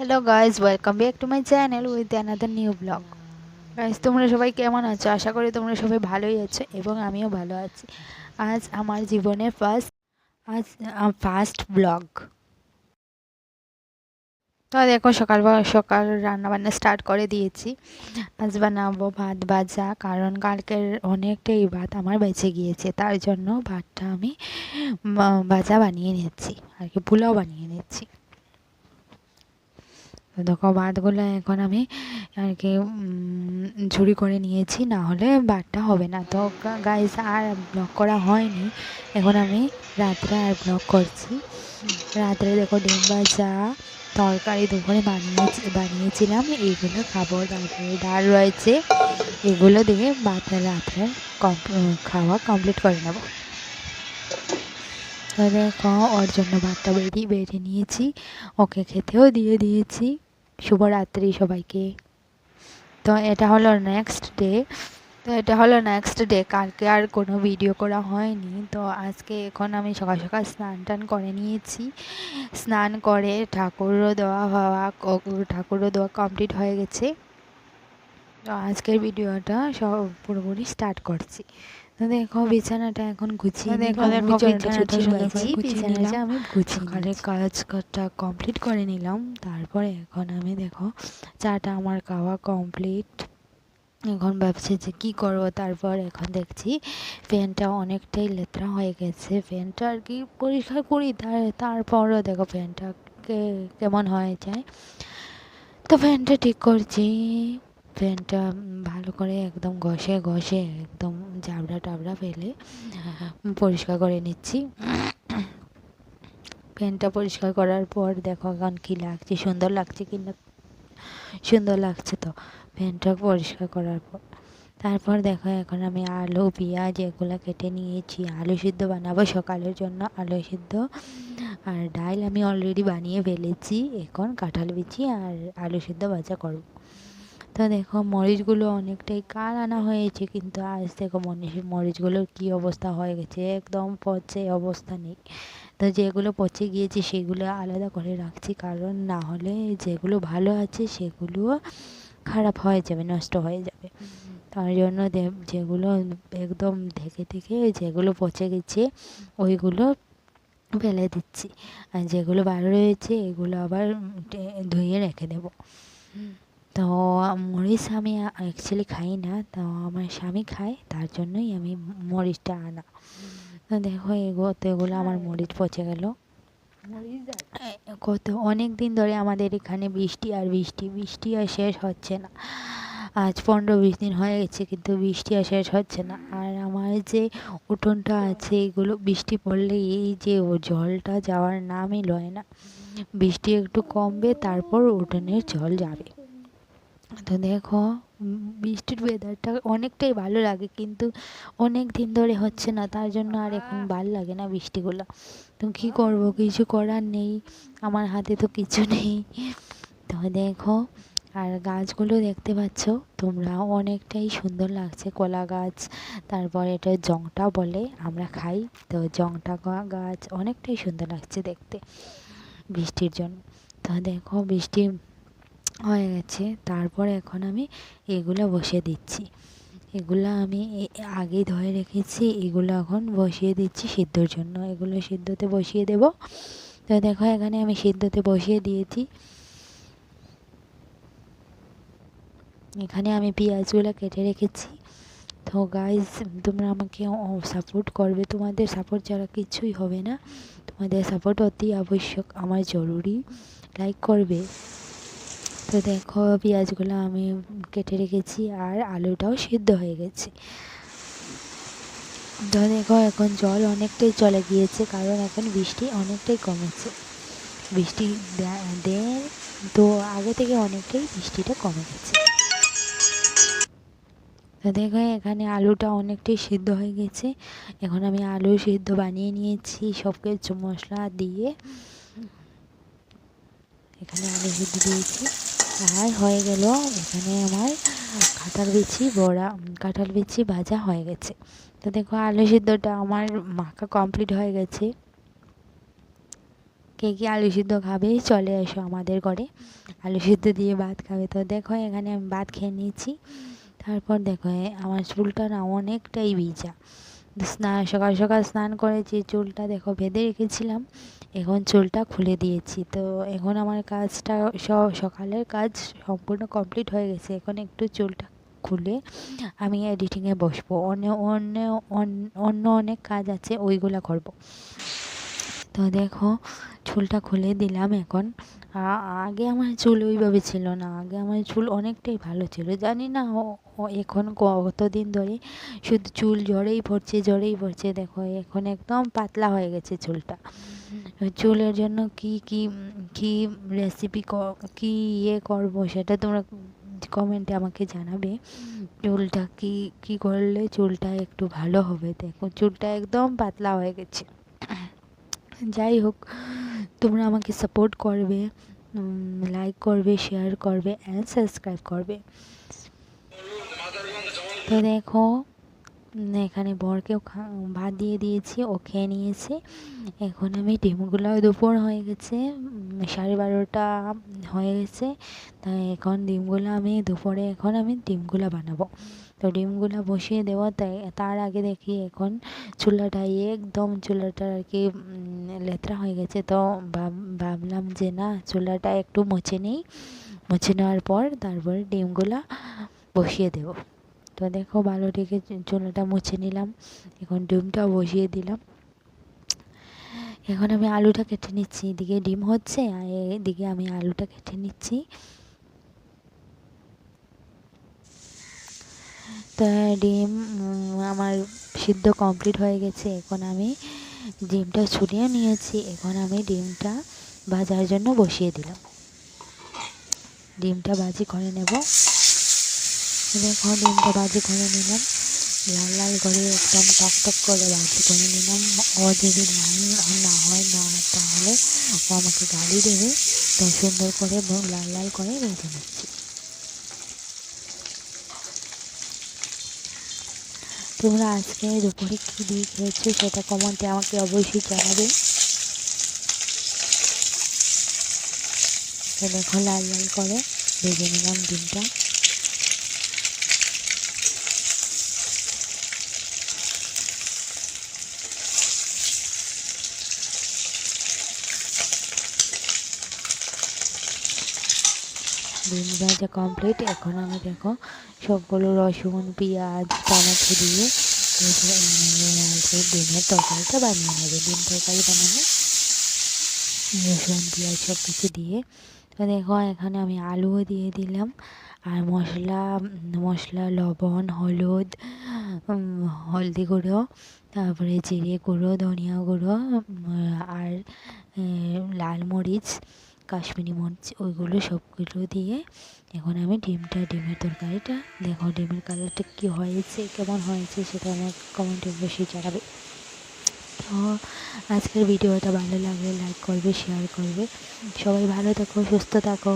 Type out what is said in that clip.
Hello guys welcome back to my channel with another new blog guys তোমরা সবাই কেমন আছো? আশা করি তোমরা সবাই ভালোই আছো এবং আমিও ভালো আছি। আজ আমার জীবনের ফার্স্ট আজ ফার্স্ট ব্লগ তো দেখো, সকাল সকাল রান্না বান্না স্টার্ট করে দিয়েছি। আজ বানাবো ভাত ভাজা, কারণ কালকের অনেকটাই ভাত আমার বেঁচে গিয়েছে। তার জন্য ভাতটা আমি ভাজা বানিয়ে নিচ্ছি আর কি, পোলাও বানিয়ে নিচ্ছি দেখো ভাতগুলো এখন আমি আর কি ঝুড়ি করে নিয়েছি, না হলে ভাতটা হবে না। তো গাইস আর ব্লগ করা হয়নি। এখন আমি রাত্রে আর ব্লগ করছি। রাত্রে দেখো ডিম ভাজা, তরকারি দুপুরে বানিয়েছি, বানিয়েছিলাম। এইগুলো খাব। তারপরে ডাল রয়েছে। এগুলো দিয়ে ভাত রাত্রে কম- খাওয়া কমপ্লিট করে নেব। দেখো, ওর জন্য ভাতটা বেরিয়ে বেড়ে নিয়েছি। ওকে খেতেও দিয়ে দিয়েছি। শুভরাত্রি সবাইকে। তো এটা হলো নেক্সট ডে তো এটা হলো নেক্সট ডে কালকে আর কোনো ভিডিও করা হয়নি। তো আজকে এখন আমি সকাল সকাল স্নান টান করে নিয়েছি। স্নান করে ঠাকুরও দেওয়া হওয়া ঠাকুরও দেওয়া কমপ্লিট হয়ে গেছে। তো আজকের ভিডিওটা সব পুরোপুরি স্টার্ট করছি। দেখো বিছানাটা এখন গুছিয়ে দেখো, দেখো, বিছানাটা আমি গুছিয়ে কাজটা কমপ্লিট করে নিলাম তারপরে এখন আমি দেখো চাটা আমার খাওয়া কমপ্লিট এখন ভাবছি যে কী করব তারপর এখন দেখছি ফ্যানটা অনেকটাই লেতরা হয়ে গেছে। ফ্যানটা আর কি পরিষ্কার করি তার তারপরও দেখো ফ্যানটা কে- কেমন হয়ে যায়। তো ফ্যানটা ঠিক করছি। ফ্যানটা ভালো করে একদম ঘষে ঘষে একদম জাবড়া টাবড়া ফেলে পরিষ্কার করে নিচ্ছি। ফ্যানটা পরিষ্কার করার পর দেখো এখন কী লাগছে, সুন্দর লাগছে কি না? সুন্দর লাগছে তো। ফ্যানটা পরিষ্কার করার পর, তারপর দেখো এখন আমি আলু, পেঁয়াজ এগুলো কেটে নিয়েছি। আলু সিদ্ধ বানাবো সকালের জন্য, আলু সিদ্ধ। আর ডাল আমি অলরেডি বানিয়ে ফেলেছি, এখন কাঁঠাল বিচি আর আলু সিদ্ধ ভাজা করব। তো দেখো, মরিচগুলো অনেকটাই কাল আনা হয়েছে, কিন্তু আজ দেখো মরিচ মরিচগুলোর কী অবস্থা হয়ে গেছে, একদম পচে অবস্থা নেই। তো যেগুলো পচে গিয়েছে সেগুলো আলাদা করে রাখছি, কারণ না হলে যেগুলো ভালো আছে সেগুলো খারাপ হয়ে যাবে, নষ্ট হয়ে যাবে। তার জন্য যেগুলো একদম থেকে থেকে যেগুলো পচে গেছে, ওইগুলো ফেলে দিচ্ছি। আর যেগুলো ভালো রয়েছে, এগুলো আবার ধুয়ে রেখে দেব। তো মরিচ আমি অ্যাকচুয়ালি খাই না তো আমার স্বামী খায় তার জন্যই আমি মরিচটা আনা। তো দেখো এগুলো তো এগুলো আমার মরিচ পচে গেল। কত অনেক দিন ধরে আমাদের এখানে বৃষ্টি আর বৃষ্টি বৃষ্টি আর শেষ হচ্ছে না। আজ পনেরো বিশ দিন হয়ে গেছে কিন্তু বৃষ্টি আর শেষ হচ্ছে না। আর আমার যে উঠোনটা আছে এগুলো বৃষ্টি পড়লে এই যে ও জলটা যাওয়ার নামই লয় না। বৃষ্টি একটু কমবে তারপর উঠোনের জল যাবে। তো দেখো বৃষ্টির ওয়েদারটা অনেকটাই ভালো লাগে কিন্তু অনেক দিন ধরে হচ্ছে না তার জন্য আর এখন ভালো লাগে না বৃষ্টিগুলো। তো কী করব কিছু করার নেই আমার হাতে তো কিছু নেই। তো দেখো আর গাছগুলো দেখতে পাচ্ছ তোমরা অনেকটাই সুন্দর লাগছে কলা গাছ তারপর এটা জংটা বলে আমরা খাই। তো জংটা গাছ অনেকটাই সুন্দর লাগছে দেখতে বৃষ্টির জন্য। তো দেখো বৃষ্টি হয়ে গেছে। তারপর এখন আমি এগুলো বসিয়ে দিচ্ছি। এগুলো আমি আগেই ধরে রেখেছি। এগুলো এখন বসিয়ে দিচ্ছি সিদ্ধর জন্য। এগুলো সিদ্ধতে বসিয়ে দেব। তো দেখো, এখানে আমি সিদ্ধতে বসিয়ে দিয়েছি। এখানে আমি পেঁয়াজগুলো কেটে রেখেছি। তো গাইজ তোমরা আমাকে সাপোর্ট করবে। তোমাদের সাপোর্ট ছাড়া কিছুই হবে না। তোমাদের সাপোর্ট অতি আবশ্যক। আমার জরুরি। লাইক করবে। তো দেখো, পেঁয়াজগুলো আমি কেটে রেখেছি আর আলুটাও সিদ্ধ হয়ে গেছে। তো দেখো, এখন জল অনেকটাই চলে গিয়েছে, কারণ এখন বৃষ্টি অনেকটাই কমেছে। বৃষ্টি দে- দেয় তো আগে থেকে অনেকটাই বৃষ্টিটা কমে গেছে। তো দেখো, এখানে আলুটা অনেকটাই সিদ্ধ হয়ে গেছে। এখন আমি আলু সিদ্ধ বানিয়ে নিয়েছি, সব কিছু মশলা দিয়ে। এখানে আলু সিদ্ধ দিয়েছি। আর হয়ে গেল। এখানে আমার কাঁঠাল বিচি, বড়া কাঁঠাল বিচি ভাজা হয়ে গেছে। তো দেখো, আলু সিদ্ধটা আমার মাখা কমপ্লিট হয়ে গেছে। কে কি আলু সিদ্ধ খাবে, চলে এসো আমাদের ঘরে। আলু সিদ্ধ দিয়ে ভাত খাবে। তো দেখো, এখানে আমি ভাত খেয়ে নিয়েছি। তারপর দেখো আমার চুলটা না অনেকটাই ভিজা। স্নান, সকাল সকাল স্নান করেছি, চুলটা দেখো বেঁধে রেখেছিলাম, এখন চুলটা খুলে দিয়েছি। তো এখন আমার কাজটা সকালের কাজ সম্পূর্ণ কমপ্লিট হয়ে গেছে, এখন একটু চুলটা খুলে আমি এডিটিংয়ে বসবো। অন্য অন্য অন্য অনেক কাজ আছে, ওইগুলো করব। তো দেখো, চুলটা খুলে দিলাম এখন। আগে আমার চুল ওইভাবে ছিল না, আগে আমার চুল অনেকটাই ভালো ছিল। জানি না এখন কতদিন ধরে শুধু চুল ঝরেই পড়ছে ঝরেই পড়ছে। দেখো, এখন একদম পাতলা হয়ে গেছে চুলটা। চুলের জন্য কি কি কি রেসিপি কি ইয়ে করব সেটা তোমরা কমেন্টে আমাকে জানাবে। চুলটা কি কি করলে চুলটা একটু ভালো হবে? দেখো, চুলটা একদম পাতলা হয়ে গেছে। যাই হোক তোমরা আমাকে সাপোর্ট করবে লাইক করবে শেয়ার করবে অ্যান্ড সাবস্ক্রাইব করবে। তো দেখো এখানে বরকেও ভাত দিয়ে দিয়েছি ও খেয়ে নিয়েছে। এখন আমি ডিমগুলো দুপুর হয়ে গেছে সাড়ে বারোটা হয়ে গেছে। তাই এখন ডিমগুলো আমি দুপুরে, এখন আমি ডিমগুলো বানাবো। তো ডিমগুলো বসিয়ে দেবো, তাই তার আগে দেখি এখন চুলাটা একদম চুলাটা আর কি লেতরা হয়ে গেছে। তো ভাব- ভাবলাম যে না, চুলাটা একটু মুছে নিই। মুছে নেওয়ার পর তারপরে ডিমগুলো বসিয়ে দেবো। তো দেখো ভালো রেখে চুলাটা মুছে নিলাম। এখন ডিমটা বসিয়ে দিলাম। এখন আমি আলুটা কেটে নিচ্ছি। এদিকে ডিম হচ্ছে আর এদিকে আমি আলুটা কেটে নিচ্ছি। তো ডিম আমার সিদ্ধ কমপ্লিট হয়ে গেছে। এখন আমি ডিমটা ছুলিয়ে নিয়েছি। এখন আমি ডিমটা ভাজার জন্য বসিয়ে দিলাম। ডিমটা ভাজি করে নেব। দেখো, ডিমটা ভাজি করে নিলাম। লাল লাল করে একদম টক টক করে ভাজি করে নিলাম। ও যদি না হয়, না তাহলে ও আমাকে গালি দেবে। তো সুন্দর করে লাল লাল করে ভেজে নিচ্ছি। তোমরা আজকে দুপুরে কী দিয়ে খেয়েছো সেটা কমেন্টে আমাকে অবশ্যই জানাবে। দেখো, লাল লাল করে ভেজে নিলাম ডিমটা। ডিম ভাজা কমপ্লিট এখন আমি দেখো সবগুলো রসুন, পেঁয়াজ, টমেটো দিয়ে ডিমের তরকারিটা বানিয়ে নেবে। ডিম তরকারি বানানো রসুন, পেঁয়াজ সব কিছু দিয়ে। তো দেখো, এখানে আমি আলুও দিয়ে দিলাম। আর মশলা মশলা, লবণ, হলুদ হলদি গুঁড়ো, তারপরে জিরে গুঁড়ো, ধনিয়া গুঁড়ো আর লাল মরিচ কাশ্মীরি মরিচ, ওইগুলো সবগুলো দিয়ে এখন আমি ডিমটা, ডিমের তরকারিটা, দেখো ডিমের কালারটা কী হয়েছে, কেমন হয়েছে সেটা আমার কমেন্টে বেশি জানাবে। তো আজকের ভিডিওটা ভালো লাগলে লাইক করবে শেয়ার করবে। সবাই ভালো থাকো, সুস্থ থাকো।